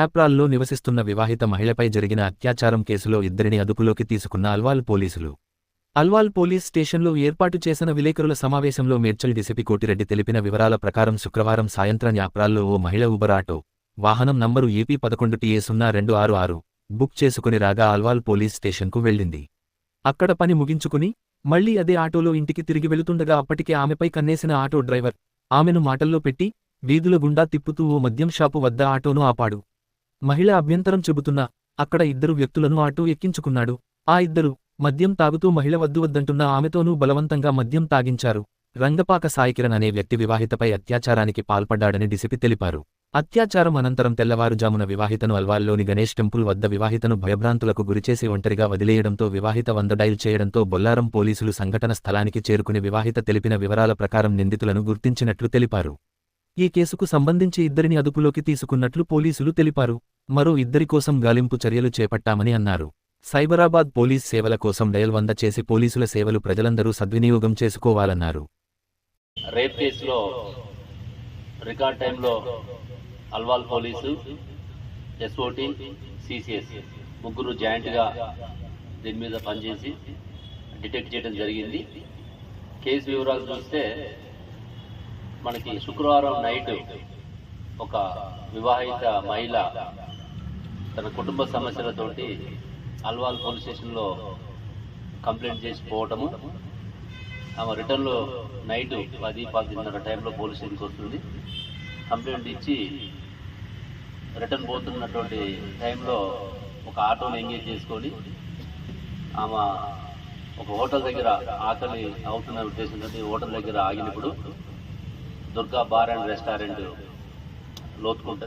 యాప్రాల్లో నివసిస్తున్న వివాహిత మహిళపై జరిగిన అత్యాచారం కేసులో ఇద్దరిని అదుపులోకి తీసుకున్న అల్వాల్ పోలీసులు. అల్వాల్ పోలీస్ స్టేషన్లో ఏర్పాటు చేసిన విలేకరుల సమావేశంలో మేడ్చల్ డిసిపి కోటిరెడ్డి తెలిపిన వివరాల ప్రకారం శుక్రవారం సాయంత్రం యాప్రాల్లో ఓ మహిళ ఉబర్ ఆటో వాహనం నంబరు ఏపీ పదకొండు టీఏ సున్నా రెండు ఆరు ఆరు బుక్ చేసుకుని రాగా అల్వాల్ పోలీస్ స్టేషన్కు వెళ్ళింది. అక్కడ పని ముగించుకుని మళ్ళీ అదే ఆటోలో ఇంటికి తిరిగి వెళుతుండగా అప్పటికే ఆమెపై కన్నేసిన ఆటో డ్రైవర్ ఆమెను మాటల్లో పెట్టి వీధుల గుండా తిప్పుతూ ఓ మద్యం షాపు వద్ద ఆటోను ఆపాడు. మహిళ అభ్యంతరం చెబుతున్నా అక్కడ ఇద్దరు వ్యక్తులను ఆటో ఎక్కించుకున్నాడు. ఆ ఇద్దరు మద్యం తాగుతూ మహిళ వద్దు వద్దంటున్న ఆమెతోనూ బలవంతంగా మద్యం తాగించారు. రంగపాక సాయికిరణ్ అనే వ్యక్తి వివాహితపై అత్యాచారానికి పాల్పడ్డాడని డిసిపి తెలిపారు. అత్యాచారం అనంతరం తెల్లవారుజామున వివాహితను అల్వాల్లోని గణేష్ టెంపుల్ వద్ద వివాహితను భయభ్రాంతులకు గురిచేసి ఒంటరిగా వదిలేయడంతో వివాహిత వంద డైల్ చేయడంతో బొల్లారం పోలీసులు సంఘటన స్థలానికి చేరుకుని వివాహిత తెలిపిన వివరాల ప్రకారం నిందితులను గుర్తించినట్లు తెలిపారు. ఈ కేసుకు సంబంధించి ఇద్దరిని అదుపులోకి తీసుకున్నట్లు పోలీసులు తెలిపారు. మరో ఇద్దరి కోసం గాలింపు చర్యలు చేపట్టామని అన్నారు. సైబరాబాద్ పోలీస్ సేవల కోసం డయల్ వంద చేసి పోలీసుల సేవలు ప్రజలందరూ సద్వినియోగం చేసుకోవాలన్నారు. రేప్ కేసులో రికార్డ్ టైంలో అల్వాల్ పోలీసు ఎస్ఓటి సిసిఎస్ ముగ్గురు జాయింట్గా దీని మీద పనిచేసి డిటెక్ట్ చేయడం జరిగింది. కేసు వివరాలు చూస్తే మనకి శుక్రవారం నైట్ ఒక వివాహిత మహిళ తన కుటుంబ సమస్యలతోటి అల్వాల్ పోలీస్ స్టేషన్లో కంప్లైంట్ చేసి పోవటము. ఆమె రిటర్న్లో నైట్ పది పదిన్నర టైంలో పోలీస్ స్టేషన్కి వస్తుంది. కంప్లైంట్ ఇచ్చి రిటర్న్ పోతున్నటువంటి టైంలో ఒక ఆటోని ఎంగేజ్ చేసుకొని ఆమె ఒక హోటల్ దగ్గర ఆకలి అవుతున్న ఉద్దేశంతో హోటల్ దగ్గర ఆగినప్పుడు Durga bar and restaurant Lothukunta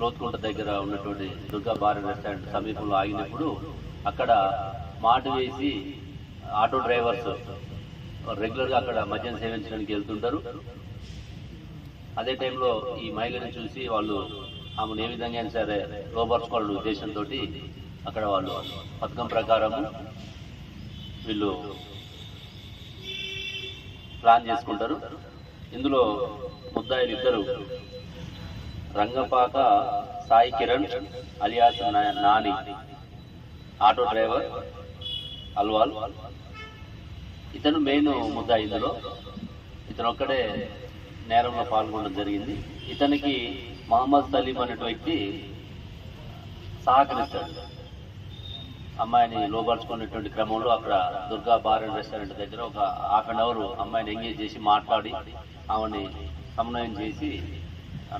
Lothukunta దగ్గర ఉన్నటువంటి దుర్గా బార్ అండ్ రెస్టారెంట్ సమీపంలో ఆగినప్పుడు అక్కడ మాట వేసి ఆటో డ్రైవర్స్ రెగ్యులర్గా అక్కడ మద్యం సేవించడానికి వెళ్తుంటారు. అదే టైంలో ఈ మహిళని చూసి వాళ్ళు ఆమెను ఏ విధంగా అయినా సరే లోపరుచుకోవాలనే ఉద్దేశంతో అక్కడ వాళ్ళు పథకం ప్రకారం వీళ్ళు ప్లాన్ చేసుకుంటారు. ఇందులో ముద్దాయిలు ఇద్దరు Rangapaka Sai Kiran alias Nani. Auto driver Alwal. ఇతను మెయిన్ ముద్దాయి ఇందులో. ఇతను ఒక్కడే నేరంలో పాల్గొనడం జరిగింది. ఇతనికి మహమ్మద్ సలీం అనే వ్యక్తి సహకరిస్తాడు. అమ్మాయిని లోపరుచుకునేటువంటి క్రమంలో అక్కడ దుర్గా బార్ అండ్ రెస్టారెంట్ దగ్గర ఒక హాఫ్ అన్ అవర్ అమ్మాయిని ఎంగేజ్ చేసి మాట్లాడి ఆమెని సమన్వయం చేసి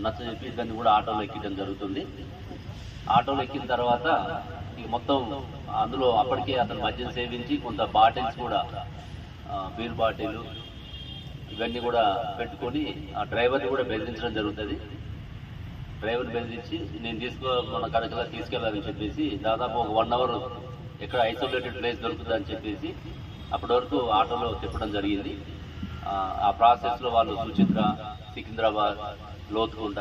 నచ్చ చెప్పి ఇద్దరిని కూడా ఆటోలో ఎక్కించడం జరుగుతుంది. ఆటోలో ఎక్కిన తర్వాత ఇక మొత్తం అందులో అప్పటికే అతను మద్యం సేవించి కొంత బాటిల్స్ కూడా బీర్ బాటిల్ ఇవన్నీ కూడా పెట్టుకొని ఆ డ్రైవర్ని కూడా బెదిరించడం జరుగుతుంది. డ్రైవర్ బెదిరించి నేను తీసుకో మన కడకలా తీసుకెళ్ళాలని చెప్పేసి దాదాపు ఒక వన్ అవర్ ఎక్కడ ఐసోలేటెడ్ ప్లేస్ దొరుకుతుందని చెప్పేసి అప్పటి వరకు ఆటోలో తిప్పడం జరిగింది. ఆ, ప్రాసెస్లో వాళ్ళు సుచిత్ర సికింద్రాబాద్ లోతుకుంట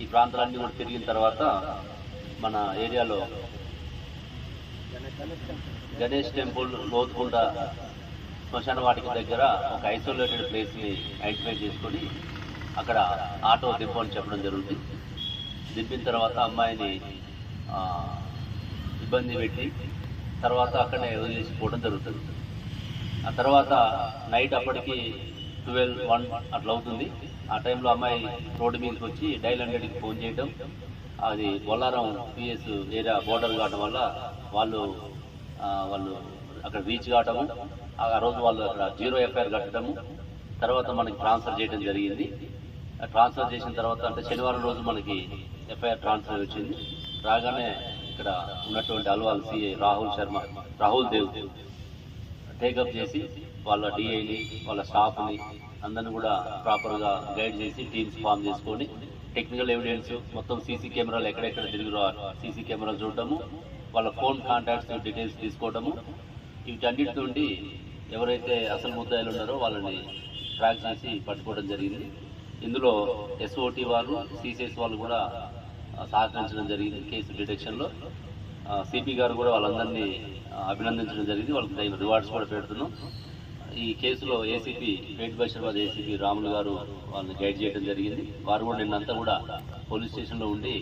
ఈ ప్రాంతాలన్నీ కూడా తిరిగిన తర్వాత మన ఏరియాలో గణేష్ టెంపుల్ లోతుకుంట శ్మశాన వాటిక దగ్గర ఒక ఐసోలేటెడ్ ప్లేస్ని ఐడెంటిఫై చేసుకొని అక్కడ ఆటో దింపని చెప్పడం జరుగుతుంది. దింపిన తర్వాత అమ్మాయిని ఇబ్బంది పెట్టి తర్వాత అక్కడనే వదిలేసి పోవడం జరుగుతుంది. ఆ తర్వాత నైట్ అప్పటికి ట్వెల్వ్ వన్ అట్లా అవుతుంది. ఆ టైంలో అమ్మాయి రోడ్డు మీదకి వచ్చి డైల్ హండ్రెడ్కి ఫోన్ చేయడం అది బొల్లారం పిఎస్ ఏరియా బోర్డర్ కావడం వల్ల వాళ్ళు వాళ్ళు అక్కడ రీచ్ కావటము. ఆ రోజు వాళ్ళు అక్కడ జీరో ఎఫ్ఐఆర్ కట్టడము. తర్వాత మనకి ట్రాన్స్ఫర్ చేయడం జరిగింది. ట్రాన్స్ఫర్ చేసిన తర్వాత అంటే శనివారం రోజు మనకి ఎఫ్ఐఆర్ ట్రాన్స్ఫర్ వచ్చింది. రాగానే ఇక్కడ ఉన్నటువంటి Alwal CI Rahul Sharma Rahul Dev take up చేసి వాళ్ళ డిఐని వాళ్ళ స్టాఫ్ని అందరిని కూడా ప్రాపర్గా గైడ్ చేసి టీమ్స్ ఫామ్ చేసుకొని టెక్నికల్ ఎవిడెన్స్ మొత్తం సీసీ కెమెరాలు ఎక్కడెక్కడ తిరిగిరో సీసీ కెమెరాలు చూడటము వాళ్ళ ఫోన్ కాంటాక్ట్స్ డీటెయిల్స్ తీసుకోవటము వీటన్నిటి నుండి ఎవరైతే అసలు ముద్దాయిలు ఉన్నారో వాళ్ళని ట్రాక్ చేసి పట్టుకోవడం జరిగింది. ఇందులో ఎస్ఓటి వాళ్ళు సిసిఎస్ వాళ్ళు కూడా సహకరించడం జరిగింది కేసు డిటెక్షన్లో సిపి గారు కూడా వాళ్ళందరినీ అభినందించడం జరిగింది. వాళ్ళకి రివార్డ్స్ కూడా పెడుతున్నాం. ఈ కేసులో ఏసీపీ పేట్ బషీర్బాద్ ఏసీపీ రాములు గారు వాళ్ళని గైడ్ చేయడం జరిగింది. వారు కూడా నిన్నంతా కూడా పోలీస్ స్టేషన్లో ఉండి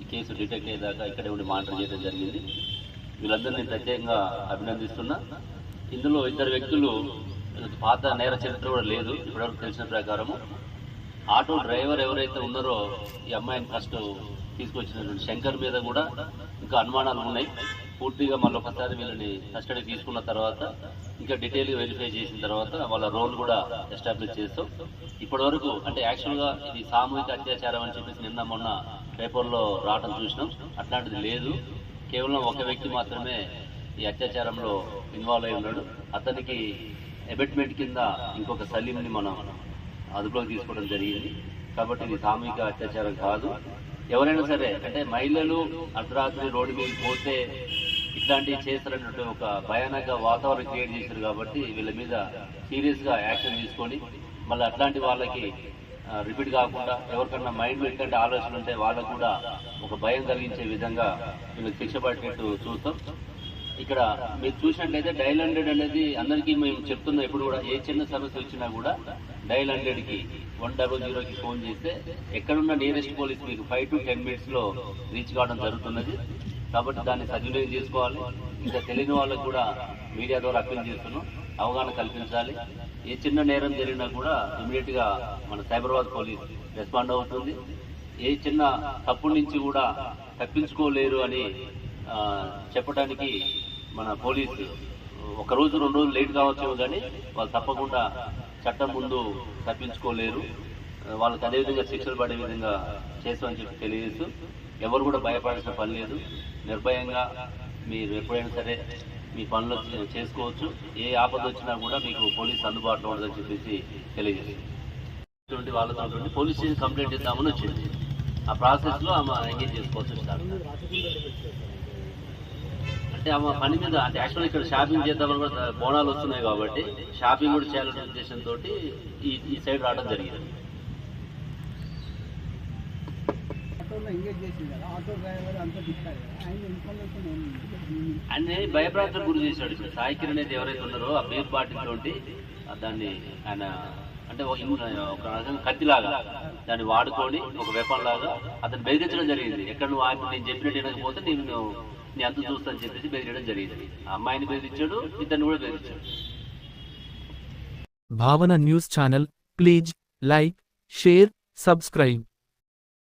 ఈ కేసు డిటెక్ట్ అయ్యేదాకా ఇక్కడే ఉండి మానిటర్ చేయడం జరిగింది. వీళ్ళందరినీ ప్రత్యేకంగా అభినందిస్తున్నా. ఇందులో ఇద్దరు వ్యక్తులు పాత నేర చరిత్ర కూడా లేదు ఇప్పటివరకు తెలిసిన ప్రకారము. ఆటో డ్రైవర్ ఎవరైతే ఉన్నారో ఈ అమ్మాయిని ఫస్ట్ తీసుకొచ్చినటువంటి శంకర్ మీద కూడా ఇంకా అనుమానాలు ఉన్నాయి. పూర్తిగా మళ్ళీ ఒకసారి వీళ్ళని కస్టడీ తీసుకున్న తర్వాత ఇంకా డీటెయిల్గా వెరిఫై చేసిన తర్వాత వాళ్ళ రోల్ కూడా ఎస్టాబ్లిష్ చేస్తాం. ఇప్పటివరకు అంటే యాక్చువల్గా ఇది సామూహిక అత్యాచారం అని చెప్పేసి నిన్న మొన్న పేపర్లో రావడం చూసినాం. అట్లాంటిది లేదు. కేవలం ఒక వ్యక్తి మాత్రమే ఈ అత్యాచారంలో ఇన్వాల్వ్ అయి ఉన్నాడు. అతనికి ఎబెట్మెంట్ కింద ఇంకొక సలీంని మనం అదుపులోకి తీసుకోవడం జరిగింది. కాబట్టి ఇది సామూహిక అత్యాచారం కాదు. ఎవరైనా సరే అంటే మహిళలు అర్ధరాత్రి రోడ్డు మీద పోతే ఇట్లాంటివి చేస్తారన్నట్టు ఒక భయానక వాతావరణం క్రియేట్ చేశారు కాబట్టి వీళ్ళ మీద సీరియస్గా యాక్షన్ తీసుకొని మళ్ళీ అట్లాంటి వాళ్ళకి రిపీట్ కాకుండా ఎవరికన్నా మైండ్లో ఇట్లాంటి ఆలోచనలు ఉంటే వాళ్ళకు కూడా ఒక భయం కలిగించే విధంగా వీళ్ళకి శిక్ష పడేటట్టు చూస్తాం. ఇక్కడ మీరు చూసినట్లయితే డైల్ హండ్రెడ్ అనేది అందరికీ మేము చెప్తున్నాం ఎప్పుడు కూడా ఏ చిన్న సమస్య వచ్చినా కూడా డైల్ హండ్రెడ్కి వన్ డబల్ జీరోకి ఫోన్ చేస్తే ఎక్కడున్న నియరెస్ట్ పోలీస్ మీకు ఫైవ్ టు టెన్ మినిట్స్లో రీచ్ కావడం జరుగుతున్నది. కాబట్టి దాన్ని సద్వినియోగం చేసుకోవాలి. ఇంకా తెలియని వాళ్ళకు కూడా మీడియా ద్వారా అప్పీల్ చేస్తున్నాం. అవగాహన కల్పించాలి. ఏ చిన్న నేరం జరిగినా కూడా ఇమీడియట్గా మన సైబరాబాద్ పోలీస్ రెస్పాండ్ అవుతుంది. ఏ చిన్న తప్పు నుంచి కూడా తప్పించుకోలేరు అని చెప్పడానికి మన పోలీసు ఒక రోజు రెండు రోజులు లేట్ కావచ్చు కానీ వాళ్ళు తప్పకుండా చట్టం ముందు తప్పించుకోలేరు. వాళ్ళకి అదేవిధంగా శిక్షలు పడే విధంగా చేస్తామని చెప్పి తెలియజేస్తూ ఎవరు కూడా భయపడాల్సిన పని లేదు. నిర్భయంగా మీరు ఎప్పుడైనా సరే మీ పనులు చేసుకోవచ్చు. ఏ ఆపద వచ్చినా కూడా మీకు పోలీస్ అందుబాటులో ఉండదని చెప్పేసి తెలియజేస్తుంది. వాళ్ళతో పోలీస్ స్టేషన్ కంప్లైంట్ ఇద్దామని వచ్చింది. ఆ ప్రాసెస్లో ఆమె ఎంగేజ్ చేసుకోవచ్చు అంటే ఆమె పని మీద అంటే యాక్చువల్ ఇక్కడ షాపింగ్ చేద్దామని కూడా బోనాలు వస్తున్నాయి కాబట్టి షాపింగ్ కూడా చేయాలనే ఉద్దేశంతో ఈ ఈ సైడ్ రావడం జరిగింది. ఆయన భయభ్రాంతులకు గురి చేశాడు సాయి కిరణ్ అనేది ఎవరైతే ఉన్నారో ఆ బీర్ బాటిల్ తోటి దాన్ని ఆయన అంటే ఒక రకంగా కత్తిలాగా దాన్ని వాడుకొని ఒక వెపన్ లాగా అతను బెదిరించడం జరిగింది. ఎక్కడ నువ్వు ఆయన నేను చెప్పినట్టు వినకపోతే నేను నీ అంత అని చెప్పేసి బెదిరించడం జరిగింది. ఆ అమ్మాయిని బెదిరించాడు ఇద్దరిని కూడా బెదిరించాడు. Bhavana news channel please like share subscribe.